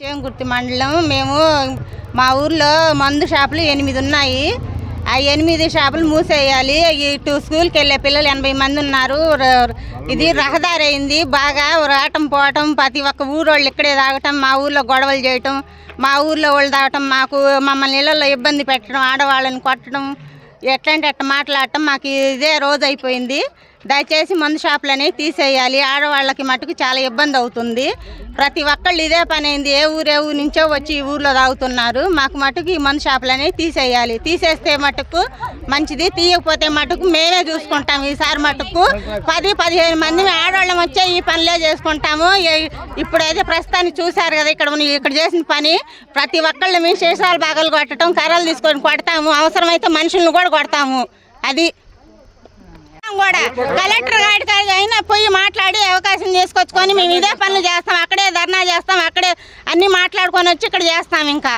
చేంగుర్తి మండలం మేము మా ఊర్లో మందు షాపులు ఎనిమిది ఉన్నాయి. ఆ ఎనిమిది షాపులు మూసేయాలి. ఇటు స్కూల్కి వెళ్ళే పిల్లలు ఎనభై మంది ఉన్నారు. ఇది రహదారి అయింది బాగా రావటం పోవటం ప్రతి ఒక్క ఊరోళ్ళు ఇక్కడే తాగటం మా ఊర్లో గొడవలు చేయటం మా ఊర్లో వాళ్ళు తాగటం మాకు మమ్మల్ని ఇళ్ళల్లో ఇబ్బంది పెట్టడం ఆడవాళ్ళని కొట్టడం ఎట్లాంటి అట్ట మాట్లాడటం మాకు ఇదే రోజు అయిపోయింది. దయచేసి మందు షాపులు తీసేయాలి. ఆడవాళ్ళకి మటుకు చాలా ఇబ్బంది అవుతుంది. ప్రతి ఒక్కళ్ళు ఇదే పని అయింది ఏ ఊరు ఏ ఊరు నుంచో వచ్చి ఈ ఊర్లో తాగుతున్నారు. మాకు మటుకు ఈ మందు షాపులు తీసేయాలి. తీసేస్తే మటుకు మంచిది. తీయకపోతే మటుకు మేమే చూసుకుంటాం ఈసారి మటుకు. పది పదిహేను మంది ఆడవాళ్ళం వచ్చే ఈ పనులే చేసుకుంటాము. ఇప్పుడైతే ప్రస్తుతానికి చూశారు కదా ఇక్కడ ఇక్కడ చేసిన పని. ప్రతి ఒక్కళ్ళు మేము శేషాలు బాగాలు కొట్టడం కర్రలు తీసుకొని కొడతాము. అవసరమైతే మనుషులను కూడా కొడతాము. అది కూడా. కలెక్టర్ గారికి అయినా పోయి మాట్లాడి అవకాశం తీసుకొచ్చుకొని మేము ఇదే పనులు చేస్తాం అక్కడే ధర్నా చేస్తాం అక్కడే అన్ని మాట్లాడుకొని వచ్చి ఇక్కడ చేస్తాం ఇంకా.